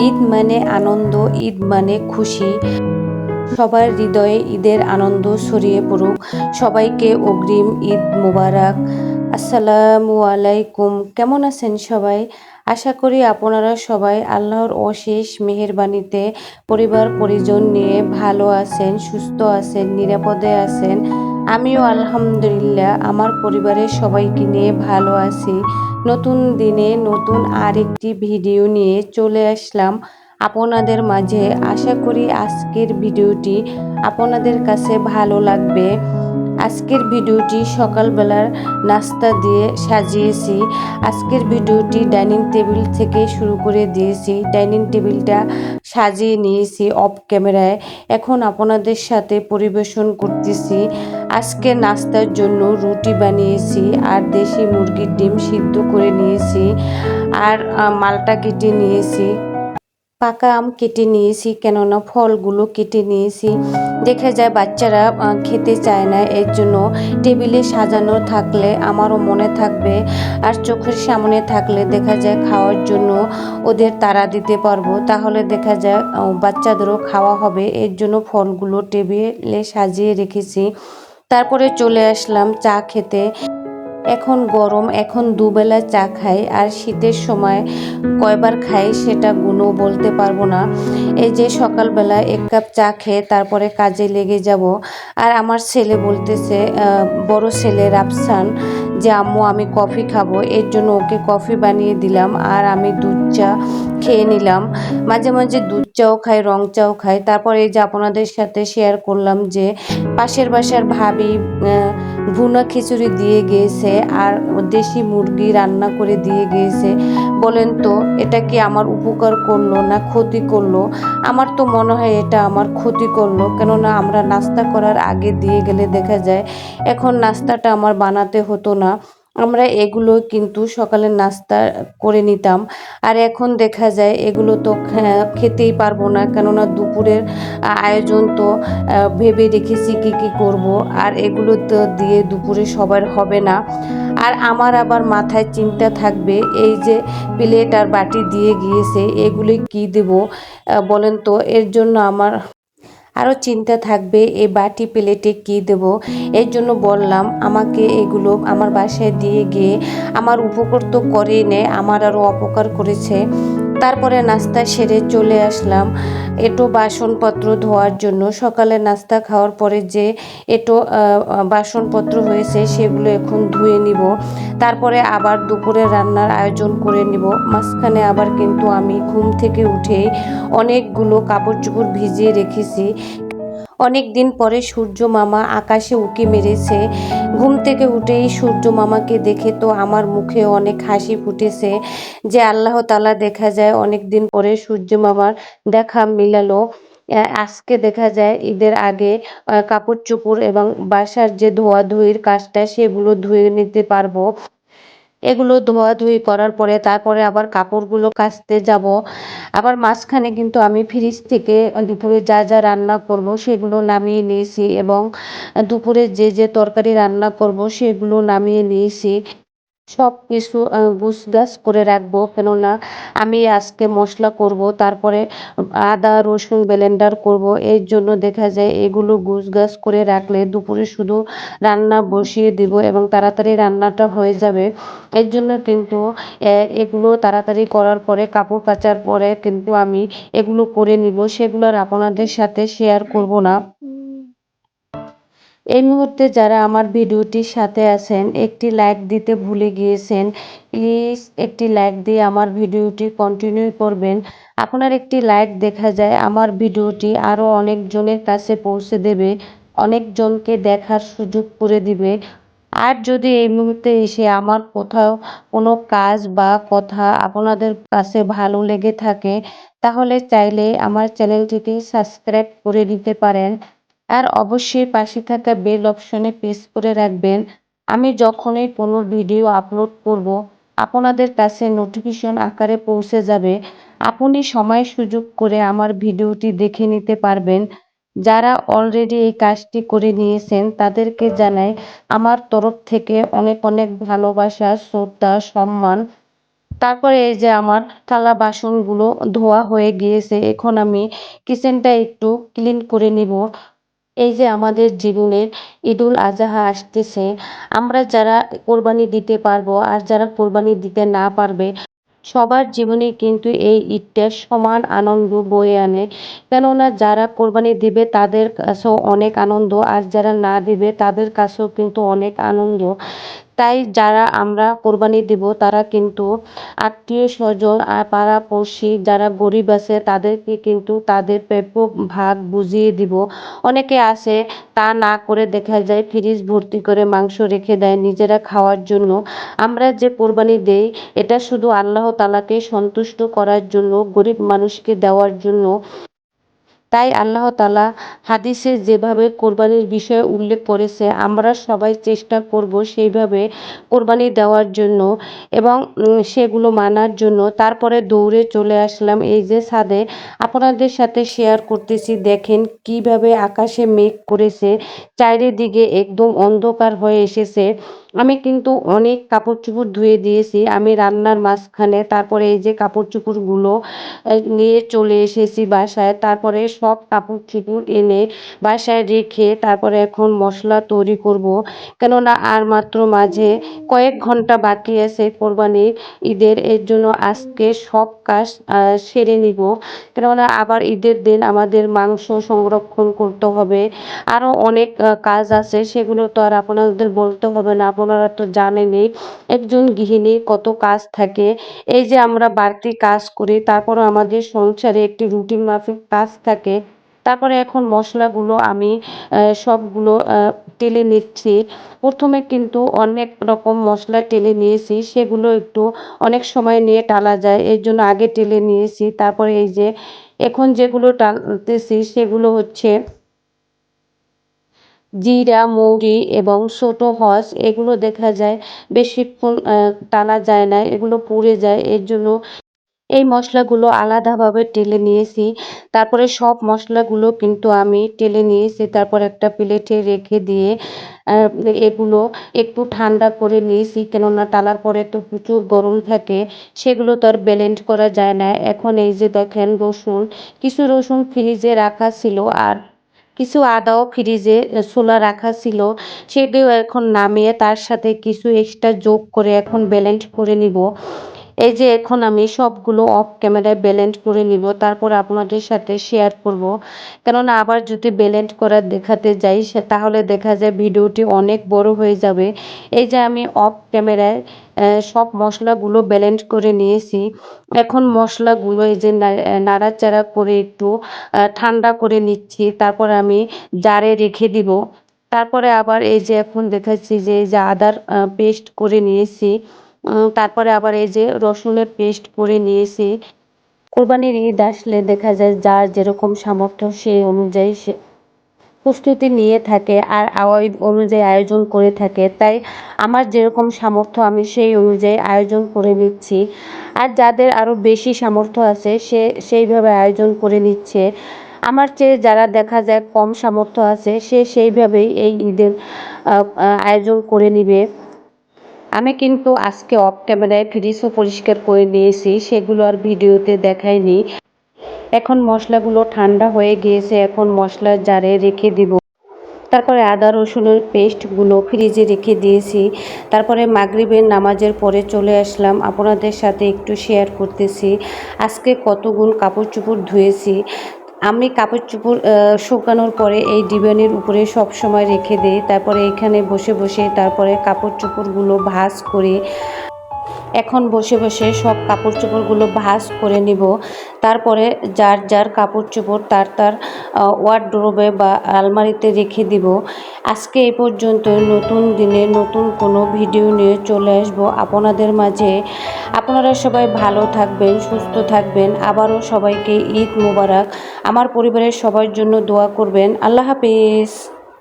ঈদ মানে আনন্দ, ঈদ মানে খুশি। সবার হৃদয়ে ঈদের আনন্দ ছড়িয়ে পড়ুক। সবাইকে অগ্রিম ঈদ মোবারক। আসসালামু আলাইকুম। কেমন আছেন সবাই? আশা করি আপনারা সবাই আল্লাহর অশেষ মেহেরবানিতে পরিবার, পরিজন নিয়ে ভালো আছেন, সুস্থ আছেন, নিরাপদে আছেন। আমিও আলহামদুলিল্লাহ, আমার পরিবারের সবাইকে নিয়ে ভালো আছি। নতুন দিনে নতুন আরেকটি ভিডিও নিয়ে চলে আসলাম আপনাদের মাঝে। আশা করি আজকের ভিডিওটি আপনাদের কাছে ভালো লাগবে। আজকের ভিডিওটি সকালবেলার নাস্তা দিয়ে সাজিয়েছি। আজকের ভিডিওটি ডাইনিং টেবিল থেকে শুরু করে দিয়েছি। ডাইনিং টেবিলটা সাজিয়ে নিয়েছি অফ ক্যামেরায়। এখন আপনাদের সাথে পরিবেশন করতেছি। আজকে নাস্তার জন্য রুটি বানিয়েছি আর দেশি মুরগির ডিম সিদ্ধ করে নিয়েছি আর মালটা কেটে নিয়েছি। পাকা আম কেটে নিয়েছি কেননা ফলগুলো কেটে নিয়েছি। দেখা যায় বাচ্চারা খেতে চায় না। এর জন্য টেবিলে সাজানো থাকলে আমারও মনে থাকবে আর চোখের সামনে থাকলে দেখা যায় খাওয়ার জন্য ওদের তারা দিতে পারব। তাহলে দেখা যায় বাচ্চাদেরও খাওয়া হবে। এর জন্য ফলগুলো টেবিলে সাজিয়ে রেখেছি। তারপরে চলে আসলাম চা খেতে। এখন গরম, এখন দুবেলা চা খাই আর শীতের সময় কয়বার খাই সেটা গুণও বলতে পারব না। এই যে সকালবেলা এক কাপ চা খেয়ে তারপরে কাজে লেগে যাব। আর আমার ছেলে বলতেছে বড় ছেলে রাফসান যে, আম্মু, আমি কফি খাব। এর জন্য ওকে কফি বানিয়ে দিলাম আর আমি দুধ চা খেয়ে নিলাম। মাঝে মাঝে দুধ চাও খাই, রং চাও খাই। তারপরে এই যে আপনাদের সাথে শেয়ার করলাম যে, পাশের বাসার ভাবি ভুনা খিচুড়ি দিয়ে গিয়েছে আর দেশি মুরগি রান্না করে দিয়ে গিয়েছে বলেন তো, এটা কি আমার উপকার করল না ক্ষতি করল? আমার তো মনে হয় এটা আমার ক্ষতি করল। কেননা আমরা নাস্তা করার আগে দিয়ে গেলে দেখা যায়, এখন নাস্তাটা আমার বানাতে হতো না। আমরা এগুলো কিন্তু সকালের নাস্তা করে নিতাম। আর এখন দেখা যায় এগুলো তো খেতেই পারব না, কেননা দুপুরের আয়োজন তো ভেবে রেখেছি কী কী করব। আর এগুলো তো দিয়ে দুপুরে সবার হবে না। আর আমার আবার মাথায় চিন্তা থাকবে, এই যে প্লেট আর বাটি দিয়ে গিয়েছে, এগুলি কি দেব? বলেন তো, এর জন্য আমার আরও চিন্তা থাকবে এই বাটি প্লেটে কি দেব? এর জন্য বললাম, আমাকে এগুলো আমার বাসায় দিয়ে গিয়ে আমার উপকার তো করে নেয় আমার আরও অপকার করেছে। তারপরে নাস্তা সেরে চলে আসলাম। এটো বাসনপত্র ধোয়ার জন্য। সকালে নাস্তা খাওয়ার পরে যে এটো বাসনপত্র হয়েছে সেগুলো এখন ধুয়ে নিব। তারপরে আবার দুপুরে রান্নার আয়োজন করে নিব। মাঝখানে আবার কিন্তু আমি ঘুম থেকে উঠেই অনেকগুলো কাপড় চোপড় ভিজিয়ে রেখেছি। অনেক দিন পরে সূর্য মামা আকাশে উকি মেরেছে। ঘুম থেকে উঠেই সূর্য মামাকে দেখে তো আমার মুখে অনেক হাসি ফুটেছে যে আল্লাহ তালা দেখা যায় অনেক দিন পরে সূর্য মামার দেখা মিলালো। আজকে দেখা যায় ঈদের আগে কাপড় চোপড় এবং বাসার যে ধোয়াধুয়ির কাজটা সেগুলো ধুয়ে নিতে পারব। এগুলো ধোয়াধুয়ি করার পরে তারপরে আবার কাপড়গুলো কাচতে যাব। আবার মাঝখানে কিন্তু আমি ফ্রিজ থেকে দুপুরে যা যা রান্না করব সেগুলো নামিয়ে নিয়েছি এবং দুপুরে যে যে তরকারি রান্না করব সেগুলো নামিয়ে নিয়েছি। সব কিছু গুছগাছ করে রাখব। কেননা আমি আজকে মশলা করব, তারপরে আদা, রসুন ব্লেন্ডার করব। এর জন্য দেখা যায় এগুলো গুছগাছ করে রাখলে দুপুরে শুধু রান্না বসিয়ে দিব এবং তাড়াতাড়ি রান্নাটা হয়ে যাবে। এর জন্য কিন্তু এগুলো তাড়াতাড়ি করার পরে, কাপড় কাচার পরে কিন্তু আমি এগুলো করে নিব। সেগুলো আর আপনাদের সাথে শেয়ার করব না। এই মুহূর্তে যারা আমার ভিডিওটির সাথে আছেন, একটি লাইক দিতে ভুলে গিয়েছেন প্লিজ একটি লাইক দিয়ে আমার ভিডিওটি কন্টিনিউ করবেন। আপনার একটি লাইক দেখা যায়, আমার ভিডিওটি আরও অনেকজনের কাছে পৌঁছে দেবে, অনেকজনকে দেখার সুযোগ করে দিবে। আর যদি এই মুহূর্তে এসে আমার কোথাও কোনো কাজ বা কথা আপনাদের কাছে ভালো লেগে থাকে, তাহলে চাইলে আমার চ্যানেলটিকে সাবস্ক্রাইব করে দিতে পারেন। আর অবশ্যই পাশে থাকা বেল অপশনে প্রেস করে রাখবেন। আমি যখনই কোনো ভিডিও আপলোড করব, আপনাদের কাছে নোটিফিকেশন আকারে পৌঁছে যাবে। আপনি সময় সুযোগ করে আমার ভিডিওটি দেখে নিতে পারবেন। যারা অলরেডি এই কাজটি করে নিয়েছেন, তাদেরকে জানাই আমার তরফ থেকে অনেক অনেক ভালোবাসা, শ্রদ্ধা, সম্মান। তারপরে এই যে আমার থালা বাসনগুলো ধোয়া হয়ে গিয়েছে, এখন আমি কিচেনটা একটু ক্লিন করে নিব। এই যে আমাদের জীবনের ঈদুল আজহা আসতেছে, আমরা যারা কোরবানি দিতে পারব আর যারা কোরবানি দিতে না পারবে, সবার জীবনে কিন্তু এই ঈদটা সমান আনন্দ বয়ে আনে। কেননা যারা কোরবানি দিবে তাদের কাছেও অনেক আনন্দ, আর যারা না দিবে তাদের কাছেও কিন্তু অনেক আনন্দ। তাই যারা আমরা কোরবানি দিব, তারা কিন্তু আত্মীয় স্বজন আর পাড়াপড়শি যারা গরিব আছে, তাদেরকে কিন্তু তাদের প্রাপ্য ভাগ বুঝিয়ে দিব। অনেকে আছে, তা না করে দেখা যায় ফ্রিজ ভর্তি করে মাংস রেখে দেয় নিজেরা খাওয়ার জন্য। আমরা যে কোরবানি দেই, এটা শুধু আল্লাহ তালাকে সন্তুষ্ট করার জন্য, গরিব মানুষকে দেওয়ার জন্য। তাই আল্লাহ তালা হাদিসে যেভাবে কোরবানির বিষয়ে উল্লেখ করেছে, আমরা সবাই চেষ্টা করব সেইভাবে কোরবানি দেওয়ার জন্য এবং সেগুলো মানার জন্য। তারপরে দৌড়ে চলে আসলাম। এই যে ছাদে আপনাদের সাথে শেয়ার করতেছি। দেখেন কীভাবে আকাশে মেঘ করেছে, চারিদিকে একদম অন্ধকার হয়ে এসেছে। আমি কিন্তু অনেক কাপড় চোপড় ধুয়ে দিয়েছি। আমি রান্নার মাঝখানে, তারপরে এই যে কাপড় চোপড়গুলো নিয়ে চলে এসেছি বাসায়। তারপরে সব কাপড় চোপড় এনে বাসায় রেখে তারপরে এখন মশলা তৈরি করব। কেননা আর মাত্র মাঝে কয়েক ঘণ্টা বাকি আছে কোরবানির ঈদের। এর জন্য আজকে সব কাজ সেরে নিব। কেননা আবার ঈদের দিন আমাদের মাংস সংরক্ষণ করতে হবে। আরও অনেক কাজ আছে, সেগুলো তো আর আপনাদের বলতে হবে না। আপনারা তো জানেনই, একজন গৃহিণীর কত কাজ থাকে। এই যে আমরা বাড়তি কাজ করি, তারপরও আমাদের সংসারে একটি রুটিন মাফিক কাজ থাকে। তারপরে এখন মশলাগুলো আমি সবগুলো টেলে নিচ্ছি। প্রথমে কিন্তু অনেক রকম মশলা টেলে নিয়েছি, সেগুলো একটু অনেক সময় নিয়ে টালা যায়, এর জন্য আগে টেলে নিয়েছি। তারপরে এই যে এখন যেগুলো টালতেছি সেগুলো হচ্ছে জিরা মৌরি এবং ছোটো হস, এগুলো দেখা যায়। বেশিক্ষণ টানা যায় না, এগুলো পুড়ে যায়। এর জন্য এই মশলাগুলো আলাদাভাবে টেলে নিয়েছি। তারপরে সব মশলাগুলো কিন্তু আমি টেলে নিয়েছি। তারপর একটা প্লেটে রেখে দিয়ে এগুলো একটু ঠান্ডা করে নিয়েছি। কেননা টালার পরে তো প্রচুর গরম থাকে, সেগুলো তো আর ব্লেন্ড করা যায় না। এখন এই যে দেখেন রসুন, কিছু রসুন ফ্রিজে রাখা ছিল আর কিছু আদাও ফ্রিজে সোলা রাখা ছিল, সেটিও এখন নামিয়ে তার সাথে কিছু এক্সট্রা যোগ করে এখন ব্যালেন্স করে নিব। এই যে এখন আমি সবগুলো অফ ক্যামেরায় ব্যালেন্ড করে নিব, তারপর আপনাদের সাথে শেয়ার করব। কেননা আবার যদি ব্যালেন্ড করার দেখাতে যাই তাহলে দেখা যায় ভিডিওটি অনেক বড় হয়ে যাবে। এই যে আমি অফ ক্যামেরায় সব মশলাগুলো ব্যালেন্ড করে নিয়েছি। এখন মশলাগুলো এই যে নাড়াচাড়া করে একটু ঠান্ডা করে নিচ্ছি, তারপর আমি জারে রেখে দিব। তারপরে আবার এই যে এখন দেখাচ্ছি যে এই যে আদার পেস্ট করে নিয়েছি। তারপরে আবার এই যে রসুনের পেস্ট করে নিয়েছি। কোরবানির ঈদ আসলে দেখা যায় যার যেরকম সামর্থ্য সেই অনুযায়ী সে প্রস্তুতি নিয়ে থাকে আর ওই অনুযায়ী আয়োজন করে থাকে। তাই আমার যেরকম সামর্থ্য আমি সেই অনুযায়ী আয়োজন করে নিচ্ছি। আর যাদের আরও বেশি সামর্থ্য আছে সে সেইভাবে আয়োজন করে নিচ্ছে। আমার চেয়ে যারা দেখা যায় কম সামর্থ্য আছে সে সেইভাবেই এই ঈদের আয়োজন করে নিবে। আমি কিন্তু আজকে অফ ক্যামেরায় ফ্রিজও পরিষ্কার করে নিয়েছি, সেগুলো আর ভিডিওতে দেখাইনি। এখন মশলাগুলো ঠান্ডা হয়ে গিয়েছে, এখন মশলার জারে রেখে দিব। তারপরে আদা, রসুনের পেস্টগুলো ফ্রিজে রেখে দিয়েছি। তারপরে মাগরিবের নামাজের পরে চলে আসলাম, আপনাদের সাথে একটু শেয়ার করতেছি। আজকে কতগুণ কাপড় চোপড় ধুয়েছি। আমি কাপড় চোপড় শুকানোর পরে এই ডিবানির উপরে সব সময় রেখে দিই। তারপরে এখানে বসে বসে তারপরে কাপড় চোপড়গুলো ভাজ করে এখন বসে বসে সব কাপড় চোপড়গুলো ভাঁজ করে নিব। তারপরে যার যার কাপড় চোপড় তার তার ওয়ার্ড ড্রোবে বা আলমারিতে রেখে দিব। আজকে এ পর্যন্ত নতুন দিনে নতুন কোনো ভিডিও নিয়ে চলে আসব আপনাদের মাঝে। আপনারা সবাই ভালো থাকবেন, সুস্থ থাকবেন। আবারও সবাইকে ঈদ মুবারক। আমার পরিবারের সবার জন্য দোয়া করবেন। আল্লাহ হাফিজ।